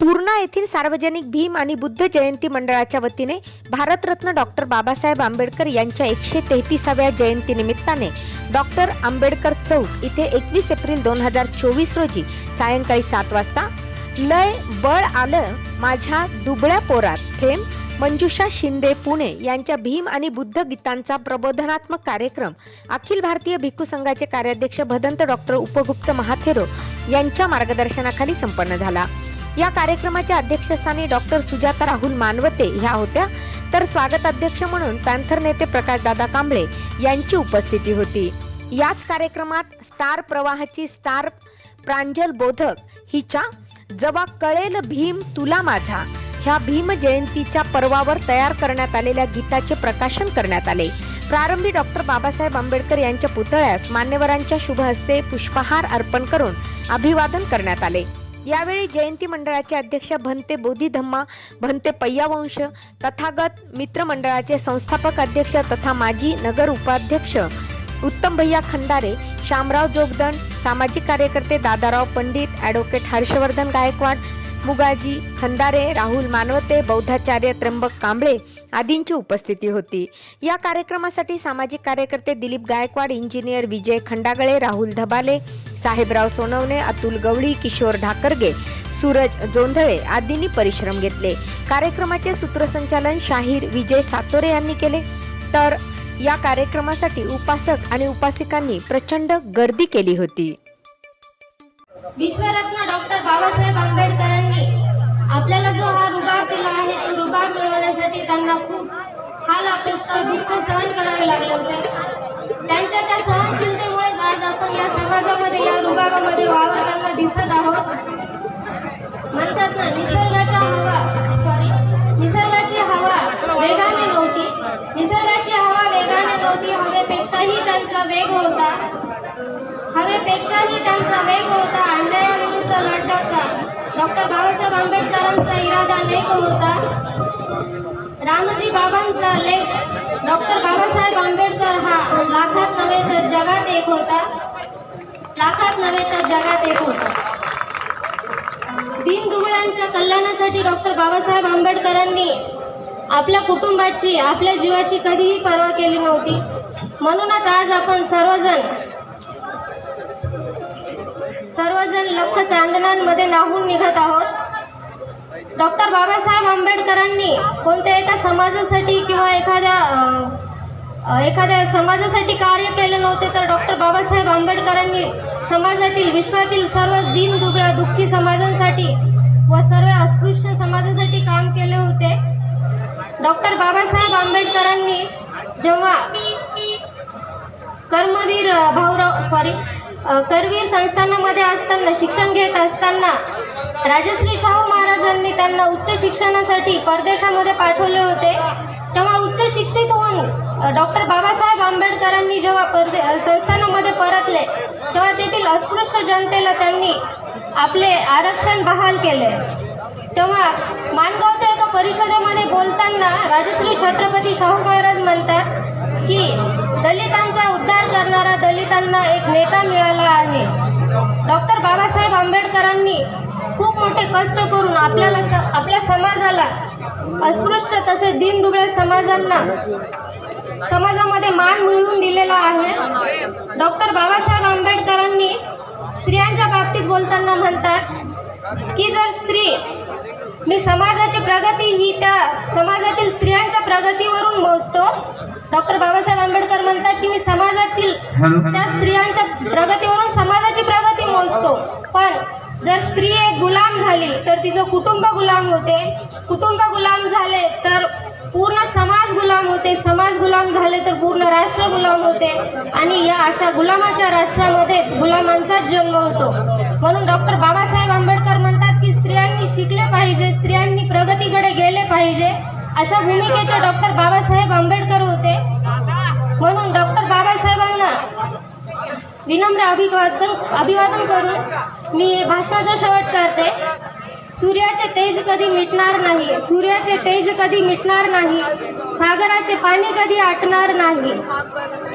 पूर्णा येथील सार्वजनिक भीम आणि बुद्ध जयंती मंडळाच्या वतीने भारतरत्न डॉक्टर बाबासाहेब आंबेडकर यांच्या एकशे तेहतीसाव्या जयंती निमित्ताने डॉक्टर आंबेडकर चौक इथे एकवीस एप्रिल दोन हजार चोवीस रोजी सायंकाळी सात वाजता लय बळ आलं माझ्या दुबळ्या पोरात थेंब मंजुषा शिंदे पुणे यांच्या भीम आणि बुद्ध गीतांचा प्रबोधनात्मक कार्यक्रम अखिल भारतीय भिक्खू संघाचे कार्याध्यक्ष भदंत डॉक्टर उपगुप्त महाथेरो यांच्या मार्गदर्शनाखाली संपन्न झाला. या कार्यक्रमाच्या अध्यक्षस्थानी डॉक्टर सुजाता राहुल मानवते ह्या होत्या. तर स्वागत अध्यक्ष म्हणून पॅन्थर नेते प्रकाशदादा कांबळे यांची उपस्थिती होती. याच कार्यक्रमात स्टार प्रवाहाची स्टार प्रांजल बोधक हिच्या जवा कळेल भीम तुला माझा ह्या भीम जयंतीच्या पर्वावर तयार करण्यात आलेल्या गीताचे प्रकाशन करण्यात आले. प्रारंभी डॉक्टर बाबासाहेब आंबेडकर यांच्या पुतळ्यास मान्यवरांच्या शुभ हस्ते पुष्पहार अर्पण करून अभिवादन करण्यात आले. यावेळी जयंती मंडळाचे अध्यक्ष भंते बोधिधम्मा भंते पय्यावंश तथागत मित्र मंडळाचे संस्थापक अध्यक्ष तथा माजी नगर उपाध्यक्ष उत्तम भैया खंडारे शामराव जोगदंड सामाजिक कार्यकर्ते दादाराव पंडित ॲडव्होकेट हर्षवर्धन गायकवाड मुगाजी खंदारे राहुल मानवते बौद्धाचार्य त्र्यंबक कांबळे आदींची उपस्थिती होती. या कार्यक्रमासाठी सामाजिक कार्यकर्ते दिलीप गायकवाड इंजिनियर विजय खंडागळे राहुल धबाले साहेबराव सोनवणे अतुल गवळी किशोर ढाकरगे सूरज जोंधळे आदींनी परिश्रम घेतले. कार्यक्रमाचे सूत्रसंचालन शाहीर विजय सातोरे यांनी केले. तर या कार्यक्रमासाठी उपासक आणि उपासिकांनी प्रचंड गर्दी केली होती. विश्वरत्न डॉक्टर बाबासाहेब आंबेडकरांनी आपल्याला जो हा त्यांना खूप हाल अपेक्षा दुःख सहन करावे लागले होते. त्यांच्या त्या सहनशीलतेमुळेच आज आपण या समाजामध्ये या रुबाबामध्ये वावरताना दिसत आहोत. म्हणतात ना निसर्गाच्या हवा सॉरी निसर्गाची हवा वेगाने नव्हती. निसर्गाची हवा वेगाने नव्हती हवेपेक्षाही त्यांचा वेग होता. हवेपेक्षाही त्यांचा वेग होता अन्यायाविरुद्ध लढण्याचा. डॉक्टर बाबासाहेब आंबेडकरांचा इरादा नेक होता. रामजी बाबांचा लेख. डॉक्टर बाबासाहेब आंबेडकर हा लाखात नव्हे तर जगात एक होता. लाखात नव्हे तर जगात एक होता. दीनदुबळांच्या कल्याणासाठी डॉक्टर बाबासाहेब आंबेडकरांनी आपल्या कुटुंबाची आपल्या जीवाची कधीही पर्वा केली नव्हती. म्हणूनच आज आपण सर्वजण सर्वजण लख चांदण्यांमध्ये नाहून निघत आहोत. डॉक्टर बाबासाहेब आंबेडकरांनी कोणत्या एका समाजासाठी किंवा एखाद्या एखाद्या समाजासाठी कार्य केले नव्हते तर डॉक्टर बाबासाहेब आंबेडकरांनी समाजातील विश्वातील सर्व दीन दुबळ्या दुःखी समाजांसाठी व सर्व अस्पृश्य समाजासाठी काम केले होते. डॉक्टर बाबासाहेब आंबेडकरांनी जेव्हा कर्मवीर भाऊराव सॉरी करवीर संस्थानामध्ये असताना शिक्षण घेत असताना राजश्री शाहू महाराजांनी त्यांना उच्च शिक्षणासाठी परदेशामध्ये पाठवले होते. तेव्हा उच्च शिक्षित होऊन डॉक्टर बाबासाहेब आंबेडकरांनी जेव्हा परदे संस्थानामध्ये परतले तेव्हा तेथील अस्पृश्य जनतेला त्यांनी आपले आरक्षण बहाल केले. तेव्हा माणगावच्या एका परिषदेमध्ये बोलताना राजश्री छत्रपती शाहू महाराज म्हणतात की दलितांचा उद्धार करणारा दलितांना एक नेता मिळाला आहे. डॉक्टर बाबासाहेब आंबेडकरांनी खूप मोठे कष्ट करून आपल्याला स आपल्या समाजाला अस्पृश्य तसेच दीनदुबळ्या समाजांना समाजामध्ये मान मिळवून दिलेला आहे. डॉक्टर बाबासाहेब आंबेडकरांनी स्त्रियांच्या बाबतीत बोलताना म्हणतात की जर स्त्री मी समाजाची प्रगती ही त्या समाजातील स्त्रियांच्या प्रगतीवरून मोजतो डॉक्टर बाबासाहेब आंबेडकर म्हणतात की मी समाजातील त्या स्त्रियांच्या प्रगतीवरून समाजाची प्रगती मोजतो. पण जर स्त्री एक गुलाम झाली तर तिचं कुटुंब गुलाम होते. कुटुंब गुलाम झाले तर पूर्ण समाज गुलाम होते. समाज गुलाम झाले तर पूर्ण राष्ट्र गुलाम होते. आणि या अशा गुलामाच्या राष्ट्रामध्येच गुलामांचाच जन्म होतो. म्हणून डॉक्टर बाबासाहेब आंबेडकर म्हणतात की स्त्रियांनी शिकले पाहिजे स्त्रियांनी प्रगतीकडे गेले पाहिजे. अशा भूमिकेचे डॉक्टर बाबासाहेब आंबेडकर विनम्र अभिवादन अभिवादन करून मी भाषणाचा शेवट करते. सूर्याचे तेज कधी मिटणार नाही. सूर्याचे तेज कधी मिटणार नाही. सागराचे पाणी कधी आटणार नाही.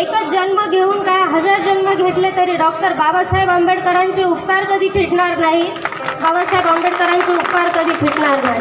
एकच जन्म घेऊन काय हजार जन्म घेतले तरी डॉक्टर बाबासाहेब आंबेडकरांचे उपकार कधी फिटणार नाही. बाबासाहेब आंबेडकरांचे उपकार कधी फिटणार नाही.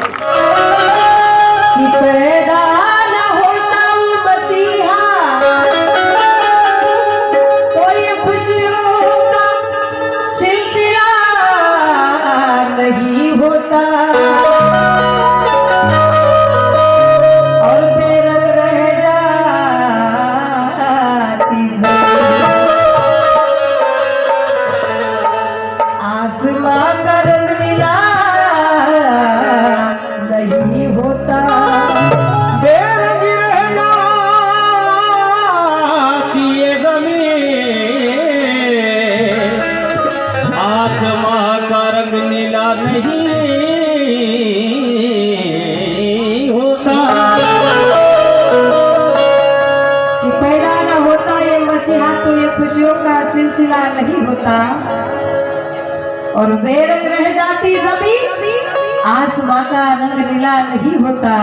और बेरंग रह जाती ज़मीन आसमां का रंग नीला नहीं होता।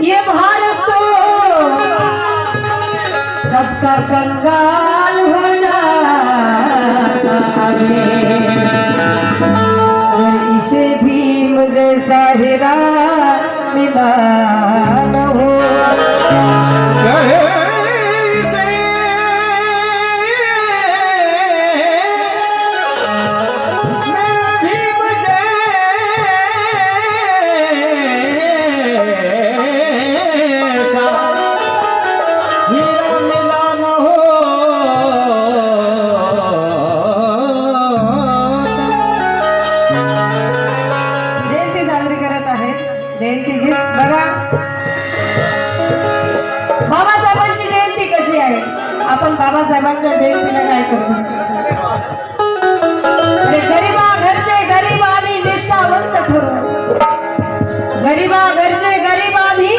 ये भारत तो कब का कंगाल हो जाता है। इसे भी मुझे साहिरा मिला न हो। जयंती गीत बघा. बाबासाहेबांची जयंती कशी आहे? आपण बाबासाहेबांच्या जयंतीला काय करतो गरीबा घरचे गरीब आम्ही निष्ठावंत ठरू. गरीबा घरचे गरीब आम्ही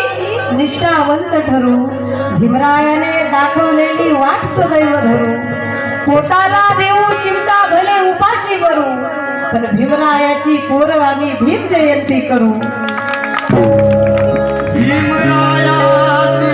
निष्ठावंत ठरू. भीमरायाने दाखवलेली वाट सदैव धरू. पोटाला देऊ चिंता भले उपाशी करू पण भीमरायाची पोरं आम्ही भीम जयंती करू. भीमरायाची